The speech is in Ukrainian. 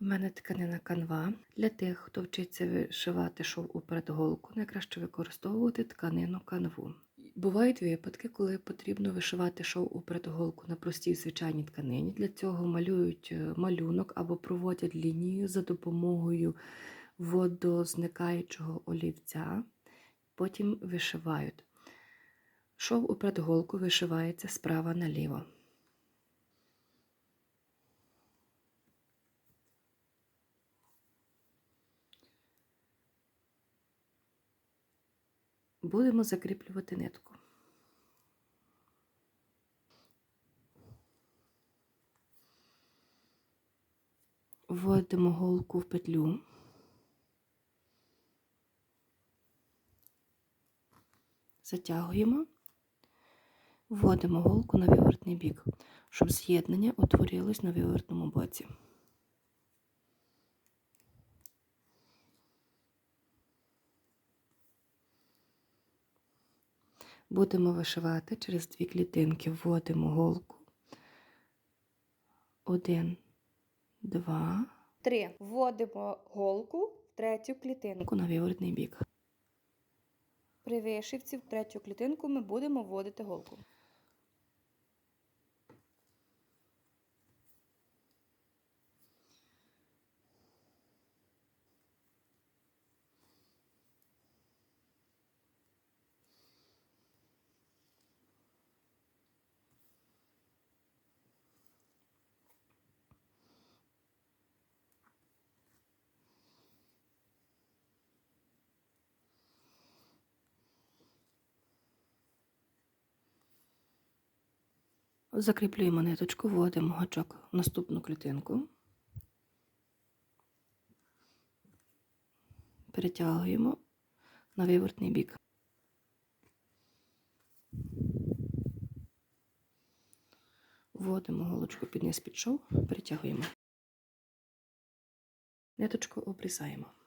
У мене тканина канва. Для тих, хто вчиться вишивати шов у передголку, найкраще використовувати тканину канву. Бувають випадки, коли потрібно вишивати шов у передголку на простій звичайній тканині. Для цього малюють е, малюнок або проводять лінію за допомогою водозникаючого олівця, потім вишивають. Шов у передголку вишивається справа наліво. Будемо закріплювати нитку. Вводимо голку в петлю. Затягуємо, вводимо голку на вивертний бік, щоб з'єднання утворилось на вивертному боці. Будемо вишивати через дві клітинки, вводимо голку. Один, два, Три. Вводимо голку в третю клітинку. на виворотний бік. При вишивці в третю клітинку ми будемо вводити голку. Закріплюємо ниточку, вводимо гачок в наступну клітинку. Перетягуємо на вивертний бік. Вводимо голочку під низ під шов, перетягуємо. Ниточку обрізаємо.